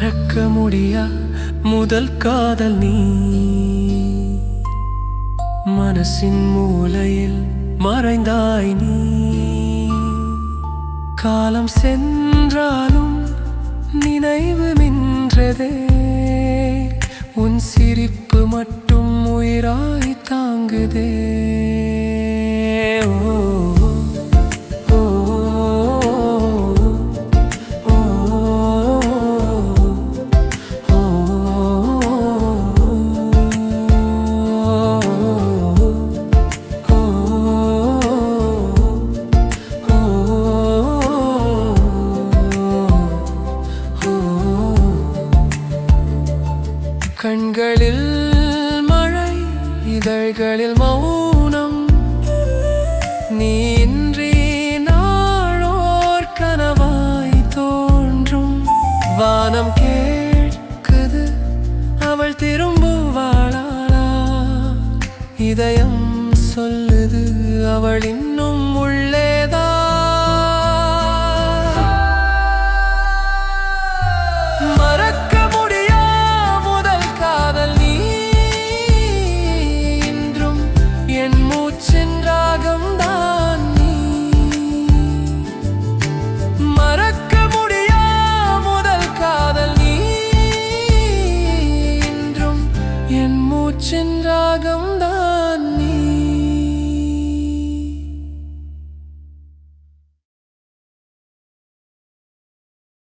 மறக்க முடியா முதல் காதல் நீ? மனசின் மூலையில் மறைந்தாய் நீ. காலம் சென்றாலும் நினைவு நின்றதே. உன் சிரிப்பு மட்டும் உயிராய் தாங்குதே. கண்களில் மழை இதழ்களில் மௌனம். நீ இன்றி நாளோர் கனவாய் தோன்றும். வானம் கேட்குது அவள் திரும்புவாளா இதயம் சொல்லுது அவள் இன்னும் உள்ளே என் மூச்சின் ராகம் தான் நீ. மறக்க முடியா முதல் காதல் தான்